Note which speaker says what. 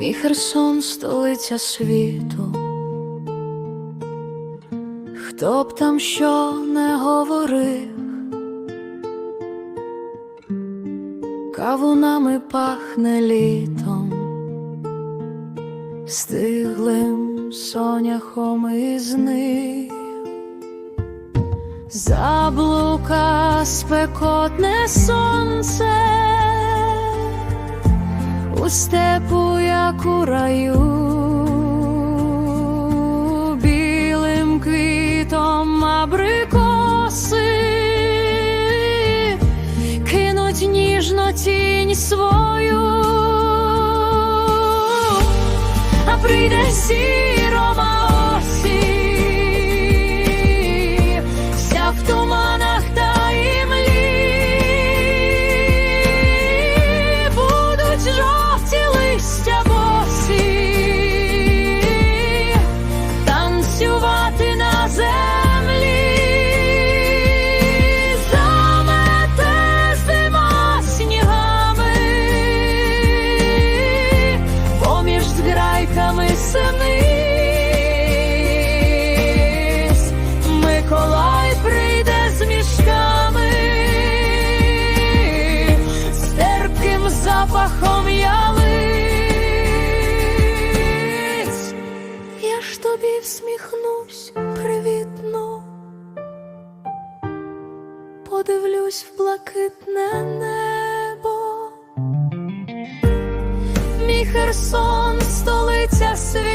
Speaker 1: Мій Херсон столиця світу, хто б там що не говорив, кавунами пахне літом, стиглим соняхом із них. Заблука спекотне сонце у степу, як у раю, білим квітом абрикоси кинуть ніжно тінь свою, а прийде сірома осінь, зграйками синиць, Миколай прийде з мішками, з терпким запахом ялиць. Я ж тобі всміхнусь привітно, подивлюсь в блакитне небо. Мій Херсон, столиця світу,